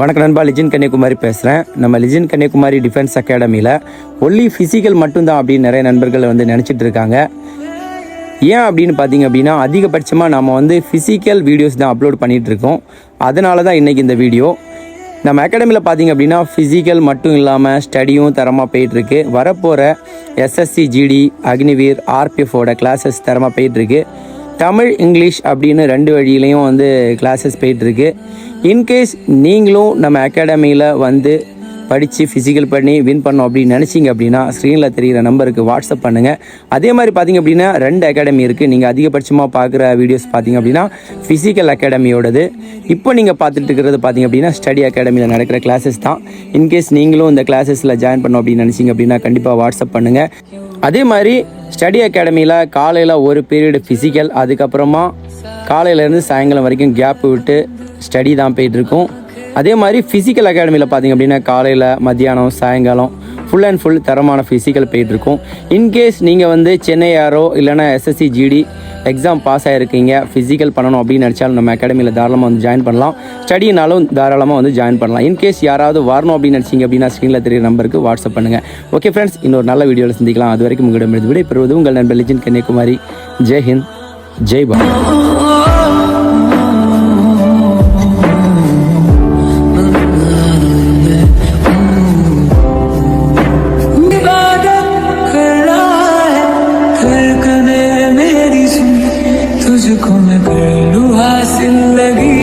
வணக்கம் நண்பா லிஜின் கன்னியாகுமரி பேசுகிறேன் நம்ம லிஜின் கன்னியாகுமரி டிஃபென்ஸ் அகாடமியில் ஒன்லி ஃபிசிக்கல் மட்டும்தான் அப்படின்னு நிறைய நண்பர்கள் வந்து நினச்சிட்டு இருக்காங்க. ஏன் அப்படின்னு பார்த்தீங்க அப்படின்னா அதிகபட்சமாக நம்ம வந்து ஃபிசிக்கல் வீடியோஸ் தான் அப்லோட் பண்ணிகிட்டு இருக்கோம். அதனால தான் இன்றைக்கி இந்த வீடியோ நம்ம அகாடமியில் பார்த்தீங்க அப்படின்னா ஃபிசிக்கல் மட்டும் இல்லாமல் ஸ்டடியும் தரமாக போயிட்டுருக்கு வரப்போகிற எஸ்எஸ்சி ஜிடி அக்னிவீர் ஆர்பிஎஃபோட கிளாஸஸ் தரமாக போயிட்டுருக்கு தமிழ் இங்கிலீஷ் அப்படின்னு ரெண்டு வழியிலையும் வந்து கிளாஸஸ் போயிட்டுருக்கு. இன்கேஸ் நீங்களும் நம்ம அகாடமியில் வந்து படித்து ஃபிசிக்கல் பண்ணி வின் பண்ணோம் அப்படின்னு நினச்சிங்க அப்படின்னா ஸ்க்ரீனில் தெரிகிற நம்பருக்கு வாட்ஸ்அப் பண்ணுங்கள் அதே மாதிரி பார்த்தீங்க அப்படின்னா ரெண்டு அகாடமி இருக்குது நீங்கள் அதிகபட்சமாக பார்க்குற வீடியோஸ் பார்த்தீங்க அப்படின்னா ஃபிசிக்கல் அகாடமியோடது இப்போ நீங்கள் பார்த்துட்டு இருக்கிறது பார்த்தீங்க அப்படின்னா ஸ்டடி அகாடமியில் நடக்கிற கிளாஸஸ் தான். இன்கேஸ் நீங்களும் இந்த கிளாஸஸில் ஜாயின் பண்ணோம் அப்படின்னு நினச்சிங்க அப்படின்னா கண்டிப்பாக வாட்ஸ்அப் பண்ணுங்கள் அதே மாதிரி ஸ்டடி அகாடமியில் காலையில் ஒரு பீரியடு ஃபிசிக்கல் அதுக்கப்புறமா காலையிலேருந்து சாயங்காலம் வரைக்கும் கேப் விட்டு ஸ்டடி தான் போயிட்டுருக்கும் அதே மாதிரி ஃபிசிக்கல் அகாடமியில் பார்த்தீங்க அப்படின்னா காலையில் மத்தியானம் சாயங்காலம் ஃபுல் அண்ட் ஃபுல் தரமான ஃபிசிக்கல் போயிட்டுருக்கும் இன்கேஸ் நீங்கள் வந்து சென்னை யாரோ இல்லைனா எஸ்எஸ்சி ஜிடி எக்ஸாம் பாஸ் ஆகிருக்கீங்க ஃபிசிக்கல் பண்ணணும் அப்படின்னு நினச்சாலும் நம்ம அகாடமியில் தாராளமாக வந்து ஜாயின் பண்ணலாம். ஸ்டடினாலும் தாராளமாக வந்து ஜாயின் பண்ணலாம். இன்கேஸ் யாராவது வரணும் அப்படின்னு நினச்சிங்க அப்படின்னா ஸ்க்ரீனில் தெரிய நம்பருக்கு வாட்ஸ்அப் பண்ணுங்கள் ஓகே ஃப்ரெண்ட்ஸ் இன்னொரு நல்ல வீடியோவில் சந்திக்கலாம். அது வரைக்கும் உங்களிடம் விடைபெறுவது உங்கள் நண்பர் லிஜின் கன்னியாகுமரி. ஜெய் ஹிந்த். ஜெய் பாபா मुझको मैं कर लू हासिल लगी